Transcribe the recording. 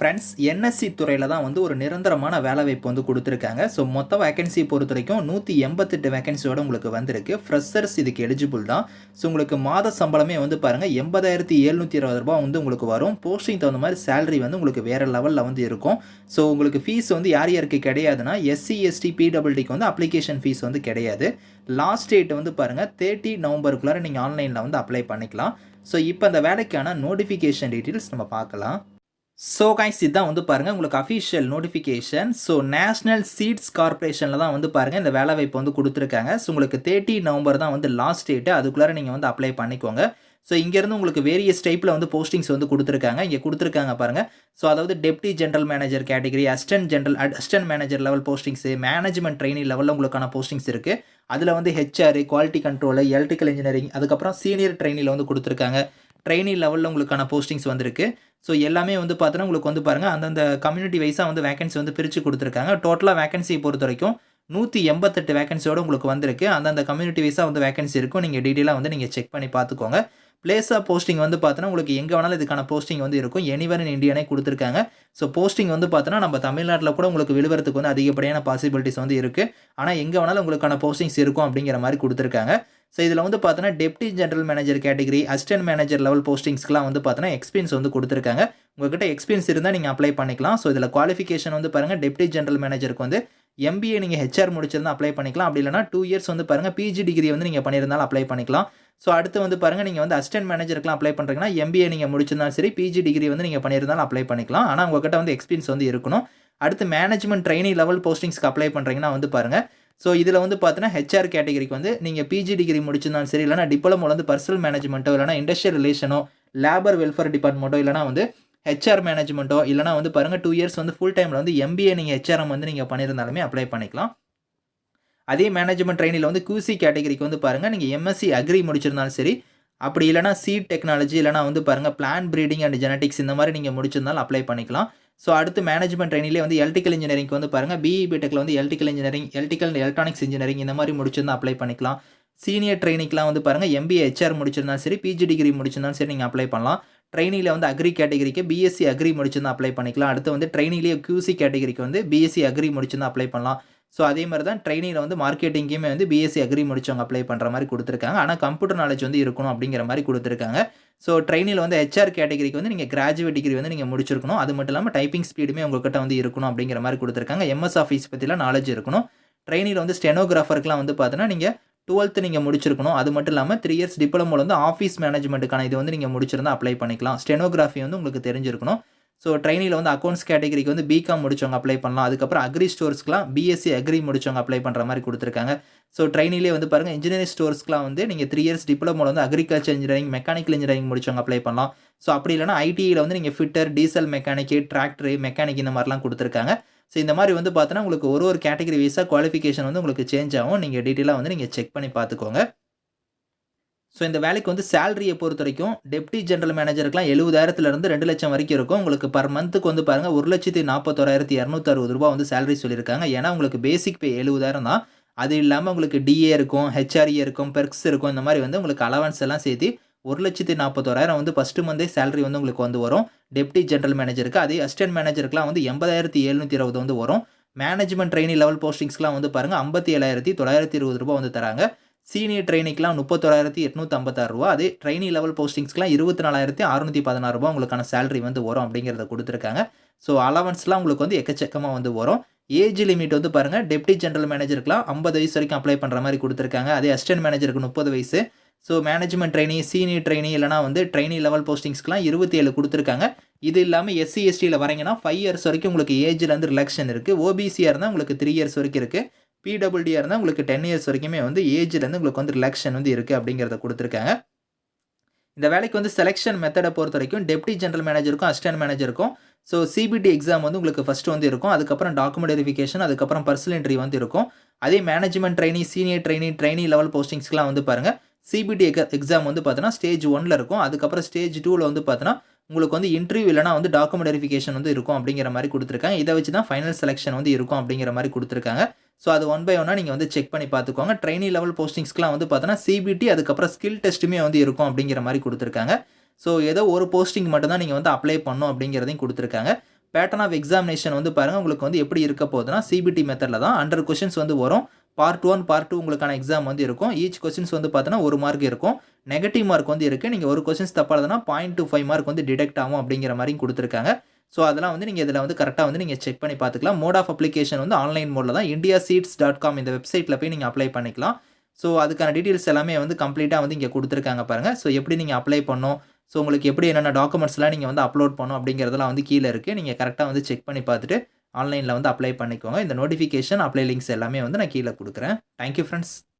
Friends NSC துறையில் தான் வந்து ஒரு நிரந்தரமான வேலைவாய்ப்பு வந்து கொடுத்துருக்காங்க. ஸோ மொத்த வேகன்சி பொறுத்த வரைக்கும் நூற்றி எண்பத்தெட்டு வேகன்சியோட உங்களுக்கு வந்திருக்கு. ஃப்ரெஷர்ஸ் இதுக்கு எலிஜிபிள் தான். ஸோ உங்களுக்கு மாத சம்பளமே வந்து பாருங்கள் எண்பதாயிரத்தி எழுநூற்றி இருபது ரூபா வந்து உங்களுக்கு வரும். போஸ்டிங் தகுந்த மாதிரி சேலரி வந்து உங்களுக்கு வேறு லெவலில் வந்து இருக்கும். ஸோ உங்களுக்கு ஃபீஸ் வந்து யார் யாருக்கு கிடையாதுன்னா எஸ்சி எஸ்டி பிடபிள்டிக்கு வந்து அப்ளிகேஷன் ஃபீஸ் வந்து கிடையாது. லாஸ்ட் டேட் வந்து பாருங்கள் தேர்ட்டி நவம்பருக்குள்ளார நீங்கள் ஆன்லைனில் வந்து அப்ளை பண்ணிக்கலாம். ஸோ இப்போ அந்த வேலைக்கான நோட்டிஃபிகேஷன் டீட்டெயில்ஸ் நம்ம பார்க்கலாம். ஸோ காய்ஸ் இதுதான் வந்து பாருங்கள் உங்களுக்கு official notification so national seeds கார்ப்பரேஷனில் தான் வந்து பாருங்கள் இந்த வேலை வாய்ப்பு வந்து கொடுத்துருக்காங்க. ஸோ உங்களுக்கு தேர்ட்டி நவம்பர் தான் வந்து லாஸ்ட் டேட்டு அதுக்குள்ளார நீங்கள் வந்து அப்ளை பண்ணிக்கோங்க. ஸோ இங்கேருந்து உங்களுக்கு வேரியஸ் டைப்பில் வந்து போஸ்டிங்ஸ் வந்து கொடுத்துருக்காங்க. இங்கே கொடுத்துருக்காங்க பாருங்கள் ஸோ அதாவது deputy general manager category assistant general assistant manager level postings management training லெவலில் உங்களுக்கான போஸ்டிங்ஸ் இருக்குது அதில் வந்து HR quality control electrical engineering அதுக்கப்புறம் சீனியர் ட்ரைனியில் வந்து கொடுத்துருக்காங்க. ட்ரெயினி லெவலில் உங்களுக்கான போஸ்டிங்ஸ் வந்திருக்கு. ஸோ எல்லாமே வந்து பார்த்தோன்னா உங்களுக்கு வந்து பாருங்கள் அந்தந்த கம்யூனிட்டி வைஸாக வந்து வேகன்சி வந்து பிரித்து கொடுத்துருக்காங்க. டோட்டலாக வேகன்சியை பொறுத்த வரைக்கும் நூற்றி எண்பத்தெட்டு வேகன்சியோடு உங்களுக்கு வந்திருக்கு. அந்தந்த கம்யூனிட்டி வைஸாக வந்து வேகன்சி இருக்கும் நீங்கள் டீட்டெயிலாக வந்து நீங்கள் செக் பண்ணி பார்த்துக்கோங்க. பிளேஸ் ஆஃப் போஸ்டிங் வந்து பார்த்தோன்னா உங்களுக்கு எங்கே வேணாலும் இதுக்கான போஸ்டிங் வந்து இருக்கும். எனிவர் இன் இந்தியானே கொடுத்துருக்காங்க. ஸோ போஸ்டிங் வந்து பார்த்தோன்னா நம்ம தமிழ்நாட்டில் கூட உங்களுக்கு விழுவறதுக்கு வந்து அதிகப்படியான பாசிபிலிட்டிஸ் வந்து இருக்குது ஆனால் எங்கே வேணாலும் உங்களுக்கான போஸ்டிங்ஸ் இருக்கும் அப்படிங்கிற மாதிரி கொடுத்துருக்காங்க. ஸோ இதில் வந்து பார்த்தோன்னா deputy general manager category assistant manager level போஸ்டிங்ஸ்க்குலாம் வந்து பார்த்தோன்னா எக்ஸ்பீரியன்ஸ் வந்து கொடுத்துருக்காங்க. உங்கள்கிட்ட எக்ஸ்பீரியன்ஸ் இருந்தால் நீங்கள் அப்ளை பண்ணிக்கலாம். ஸோ இதில் குவாலிஃபிகேஷன் வந்து பாருங்கள் டெப்டி ஜென்ரல் மேனேஜருக்கு வந்து எம்பிஏ நீங்கள் ஹெச்ஆர் முடிச்சிருந்தால் அப்ளை பண்ணிக்கலாம். அப்படி இல்லைனா டூ இயர்ஸ் வந்து பாருங்கள் பிஜி டிகிரி வந்து நீங்கள் பண்ணியிருந்தாலும் அப்ளை பண்ணிக்கலாம். ஸோ அடுத்து வந்து பாருங்கள் நீங்கள் வந்து அசிஸ்டன்ட் மேனேஜருக்குலாம் அப்ளை பண்ணுறீங்கன்னா எம்பிஏ நீங்கள் முடிச்சிருந்தாலும் சரி பிஜி டிகிரி வந்து நீங்கள் பண்ணியிருந்தாலும் அப்ளை பண்ணிக்கலாம். ஆனால் உங்கள்கிட்ட வந்து எக்ஸ்பீரியன்ஸ் வந்து இருக்கணும். அடுத்து மேனேஜ்மெண்ட் ட்ரைனிங் லெவல் போஸ்டிங்ஸ்க்கு அப்ளை பண்ணுறீங்கன்னா வந்து பாருங்கள் ஸோ இதில் வந்து பார்த்தீங்கன்னா ஹெச்ஆர் கேட்டகரிக்கு வந்து நீங்கள் பிஜி டிகிரி முடிச்சிருந்தாலும் சரி இல்லைனா டிப்ளமோ வந்து பர்சனல் மேனேஜ்மெண்ட்டோ இல்லைனா இண்டஸ்ட்ரியல் ரிலேஷனோ லேபர் வெல்ஃபேர் டிபார்ட்மெண்ட்டோ இல்லைனா வந்து ஹெச்ஆர் மேனேஜ்மெண்ட்டோ இல்லைனா வந்து பாருங்கள் டூ இயர்ஸ் வந்து ஃபுல் டைமில் வந்து எம்பிஏ நீங்கள் ஹெச்ஆர்எம் வந்து நீங்கள் பண்ணியிருந்தாலுமே அப்ளை பண்ணிக்கலாம். அதே மேனேஜ்மெண்ட் ட்ரைனில் வந்து கியூசி கேட்டகரிக்கு வந்து பாருங்கள் நீங்கள் எம்எஸ்சி அக்ரி முடிச்சிருந்தாலும் சரி அப்படி இல்லைனா சீட் டெக்னாலஜி இல்லைனா வந்து பாருங்கள் பிளான் ப்ரீடிங் அண்ட் ஜெனட்டிக்ஸ் இந்த மாதிரி நீங்கள் முடிச்சிருந்தாலும் அப்ளை பண்ணிக்கலாம். ஸோ அடுத்து மேனேஜ்மெண்ட் ட்ரைனிலே வந்து எலக்ட்ரிக்கல் இன்ஜினியரிங் வந்து பாருங்கள் பிஇ பிடெக்கில் வந்து electrical engineering electrical electronics engineering இந்த மாதிரி முடிச்சிருந்தால் அப்ளை பண்ணிக்கலாம். சீனியர் ட்ரைனிங்லாம் வந்து பாருங்கள் எம்பிஏ ஹெச்ஆர் முடிச்சிருந்தாலும் சரி பிஜி டிகிரி முடிச்சிருந்தாலும் சரி நீங்கள் அப்ளை பண்ணலாம். ட்ரைனியில் வந்து அக்ரி கேட்டகரிக்கு பிஎஸ்சி அக்ரி முடிச்சிருந்தா அப்ளை பண்ணிக்கலாம். அடுத்து வந்து ட்ரெயினிலேயே கியூசி கேட்டகரிக்கு வந்து பிஎஸ்சி அக்ரி முடிச்சிருந்தா அப்ளை பண்ணலாம். ஸோ அதே மாதிரி தான் ட்ரைனிங்கில் வந்து மார்க்கெட்டிங்க்குமே வந்து பிஎஸ்சி அக்ரி முடிச்சவங்க அப்ளை பண்ணுற மாதிரி கொடுத்துருக்காங்க. ஆனால் கம்ப்யூட்டர் நாலேஜ் வந்து இருக்கணும் அப்படிங்கிற மாதிரி கொடுத்துருக்காங்க. ஸோ ட்ரைனில் வந்து ஹெச்ஆர் கேட்டகரிக்கு வந்து நீங்கள் கிராஜுவேட் டிகிரி வந்து நீங்கள் முடிச்சிருக்கணும். அது மட்டும் இல்லாமல் டைப்பிங் ஸ்பீடுமே உங்கள்கிட்ட வந்து இருக்கணும் அப்படிங்கிற மாதிரி கொடுத்துருக்காங்க. எம்எஸ் ஆஃபீஸ் பற்றிலாம் நாலேஜ் இருக்கணும். ட்ரெயினில் வந்து ஸ்டெனோகிராஃபருக்குலாம் வந்து பார்த்தீங்கன்னா நீங்கள் டுவெல்த்து நீங்கள் முடிச்சிருக்கணும். அது மட்டும் இல்லாமல் த்ரீ இயர்ஸ் டிப்ளமோவில் வந்து ஆஃபீஸ் மேனேஜ்மெண்ட்டுக்கான இது வந்து நீங்கள் முடிச்சிருந்தா அப்ளை பண்ணிக்கலாம். ஸ்டெனோகிராஃபி வந்து உங்களுக்கு தெரிஞ்சிருக்கணும். ஸோ ட்ரைனியில் வந்து அக்கௌண்ட்ஸ் கேட்டகரிக்கு வந்து பிகாம் முடிச்சவங்க அப்ளை பண்ணலாம். அதுக்கப்புறம் அக்ரி ஸ்டோர்ஸ்க்குலாம் பிஎஸ்சி அக்ரி முடிச்சவங்க அப்ளை பண்ணுற மாதிரி கொடுத்துருக்காங்க. ஸோ ட்ரைனிலே வந்து பாருங்கள் இன்ஜினியரிங் ஸ்டோர்ஸ்க்குலாம் வந்து நீங்கள் த்ரீ இயர்ஸ் டிப்ளமோவில் வந்து அக்ரிகல்ச்சர் இன்ஜினியரிங் மெக்கானிக்கல் இன்ஜினியரிங் முடிச்சவங்க அப்ளை பண்ணலாம். ஸோ அப்படி இல்லைனா ஐடியில் வந்து நீங்கள் fitter diesel mechanic tractor mechanic இந்த மாதிரிலாம் கொடுத்துருக்காங்க. ஸோ இந்த மாதிரி வந்து பார்த்தோன்னா உங்களுக்கு ஒரு ஒரு கேட்டகரி வைஸாக குவாலிஃபிகேஷன் வந்து உங்களுக்கு சேஞ்ச் ஆகும். நீங்கள் டீட்டெயிலாக வந்து நீங்கள் செக் பண்ணி பார்த்துக்கோங்க. ஸோ இந்த வேலைக்கு வந்து சேலரியை பொறுத்த வரைக்கும் டெப்டி ஜென்ரல் மேனேஜருக்குலாம் எழுபதாயிரத்துலேருந்து ரெண்டு லட்சம் வரைக்கும் இருக்கும். உங்களுக்கு பர் மந்த்துக்கு வந்து பாருங்கள் ஒரு லட்சத்தி நாற்பத்தோராயிரத்தி இரநூத்தி அறுபது ரூபா வந்து சேலரி சொல்லியிருக்காங்க. ஏன்னா உங்களுக்கு பேசிக் பே எழுபதாயிரம் தான். அது இல்லாமல் உங்களுக்கு டிஏ இருக்கும் ஹெச்ஆர்இ இருக்கும் பெர்க்ஸ் இருக்கும் இந்த மாதிரி வந்து உங்களுக்கு அலவன்ஸ் எல்லாம் சேர்த்து ஒரு லட்சத்தி நாற்பத்தோராயிரம் வந்து ஃபஸ்ட்டு மந்தே சேலரி வந்து உங்களுக்கு வந்து வரும். டெப்டி ஜென்ரல் மேனேஜருக்கு அதே அசிஸ்டன்ட் மேனேஜருக்குலாம் வந்து எண்பதாயிரத்தி எழுநூற்றி இருபது வந்து வரும். மேனேஜ்மெண்ட் ட்ரைனிங் லெவல் போஸ்டிங்ஸ்லாம் வந்து பாருங்கள் ஐம்பத்தி ஏழாயிரத்தி தொள்ளாயிரத்தி இருபது ரூபா வந்து தராங்க. சீனியர் ட்ரைனிக்கெலாம் முப்பத்தோராயிரத்தி எட்நூற்றம்பத்தாறு ரூபா. அதே ட்ரைனி லெவல் போஸ்டிங்ஸ்க்குலாம் இருபத்தி நாலாயிரத்தி அறுநூற்றி பதினாறு ரூபா உங்களுக்கான சேலரி வந்து வரும் அப்படிங்கிறத கொடுத்துருக்காங்க. ஸோ அலவன்ஸ்லாம் உங்களுக்கு வந்து எக்கச்சக்கமாக வந்து வரும். ஏஜ் லிமிட் வந்து பாருங்கள் டெப்டி ஜென்ரல் மேனேஜருக்குலாம் ஐம்பது வயசு வரைக்கும் அப்ளை பண்ணுற மாதிரி கொடுத்துருக்காங்க. அதே அசிஸ்டன்ட் மேனேஜருக்கு முப்பது வயசு. So management trainee senior trainee இல்லைனா வந்து ட்ரைனி லெவல் போஸ்டிங்ஸ்க்குலாம் இருபத்தி ஏழு கொடுத்துருக்காங்க. இது இல்லாமல் எஸ்சி எஸ்டியில் வரீங்கன்னா ஃபைவ் இயர்ஸ் வரைக்கும் உங்களுக்கு ஏஜ்லேருந்து ரிலாக்ஷன் இருக்குது ஓபிசியாக இருந்தால் உங்களுக்கு த்ரீ இயர்ஸ் வரைக்கும் இருக்குது பிடபிள்யூடியாக இருந்தால் உங்களுக்கு டென் இயர்ஸ் வரைக்குமே வந்து ஏஜ்லேருந்து உங்களுக்கு வந்து ரிலாக்ஷன் வந்து இருக்குது அப்படிங்கிறத கொடுத்துருக்காங்க. இந்த வேலைக்கு வந்து செலெக்ஷன் மெத்தடை பொறுத்த வரைக்கும் டெப்டி ஜென்ரல் மேனேஜருக்கும் அசிஸ்டன்ட் மேனேஜருக்கும் ஸோ சிபிடி எக்ஸாம் வந்து உங்களுக்கு ஃபஸ்ட்டு வந்து இருக்கும். அதுக்கப்புறம் டாக்குமெண்ட் வெரிஃபிகேஷன் அதுக்கப்புறம் பர்சனல் என்ட்ரி வந்து இருக்கும். அதே management trainee senior trainee trainee level போஸ்டிங்ஸ்க்குலாம் வந்து பாருங்கள் சிபிடி எக்ஸாம் வந்து பார்த்தீங்கன்னா ஸ்டேஜ் ஒனில் இருக்கும். அதுக்கப்புறம் ஸ்டேஜ் டூவில் வந்து பார்த்தீங்கன்னா உங்களுக்கு வந்து இன்டர்வியூ இல்லைனா வந்து டாக்குமெண்ட் வெரிஃபிகேஷன் வந்து இருக்கும் அப்படிங்கிற மாதிரி கொடுத்துருக்காங்க. இதை வச்சு தான் ஃபைனல் செலெக்ஷன் வந்து இருக்கும் அப்படிங்கிற மாதிரி கொடுத்துருக்காங்க. ஸோ அது ஒன் பை ஒன்னாக நீங்கள் வந்து செக் பண்ணி பார்த்துக்கோங்க. ட்ரைனி லெவல் போஸ்டிங்ஸ்க்குலாம் வந்து பார்த்தோன்னா சிபிடி அதுக்கப்புறம் ஸ்கில் டெஸ்ட்டுமே வந்து இருக்கும் அப்படிங்கிற மாதிரி கொடுத்துருக்காங்க. ஸோ ஏதோ ஒரு போஸ்டிங் மட்டும்தான் நீங்கள் வந்து அப்ளை பண்ணணும் அப்படிங்கிறதையும் கொடுத்துருக்காங்க. பேட்டர்ன் ஆஃப் எக்ஸாமினேஷன் வந்து பாருங்கள் உங்களுக்கு வந்து எப்படி இருக்க போகுதுன்னா சிபிடி மெத்தடில் தான் ஹண்ட்ரட் கொஷின்ஸ் வந்து வரும். பார்ட் ஒன் பார்ட் டூ உங்களுக்கான எக்ஸாம் வந்து இருக்கும். ஈச் கொஸ்டின்ஸ் வந்து பார்த்தோன்னா ஒரு மார்க் இருக்கும். நெகட்டிவ் மார்க் வந்து இருக்குது நீங்கள் ஒரு கொஸ்டின்ஸ் தப்பாதுன்னா பாயிண்ட் டூ ஃபைவ் மார்க் வந்து டிடெக்ட் ஆகும் அப்படிங்கிற மாதிரியும் கொடுத்துருக்காங்க. ஸோ அதெல்லாம் வந்து நீங்கள் இதில் வந்து கரெக்டாக வந்து நீங்கள் செக் பண்ணி பார்த்துக்கலாம். மோட் ஆஃப் அப்ளிகேஷன் வந்து ஆன்லைன் மோடில் தான் இந்தியா சீட்ஸ் டாட் காம் இந்த வெப்சைட்டில் போய் நீங்கள் அப்ளை பண்ணிக்கலாம். ஸோ அதுக்கான டீட்டெயில்ஸ் எல்லாமே வந்து கம்ப்ளீட்டாக வந்து இங்கே கொடுத்துருக்காங்க பாருங்கள் ஸோ எப்படி நீங்கள் அப்ளை பண்ணணும்? ஸோ உங்களுக்கு எப்படி என்னென்ன டாக்குமெண்ட்ஸ்லாம் நீங்கள் வந்து அப்லோட் பண்ணணும் அப்படிங்கிறதெல்லாம் வந்து கீழே இருக்குது நீங்கள் கரெக்டாக வந்து செக் பண்ணி பார்த்துட்டு ஆன்லைனில் வந்து அப்ளை பண்ணிக்கோங்க. இந்த நோட்டிஃபிகேஷன் அப்ளை லிங்க்ஸ் எல்லாமே வந்து நான் கீழே கொடுக்குறேன். Thank you friends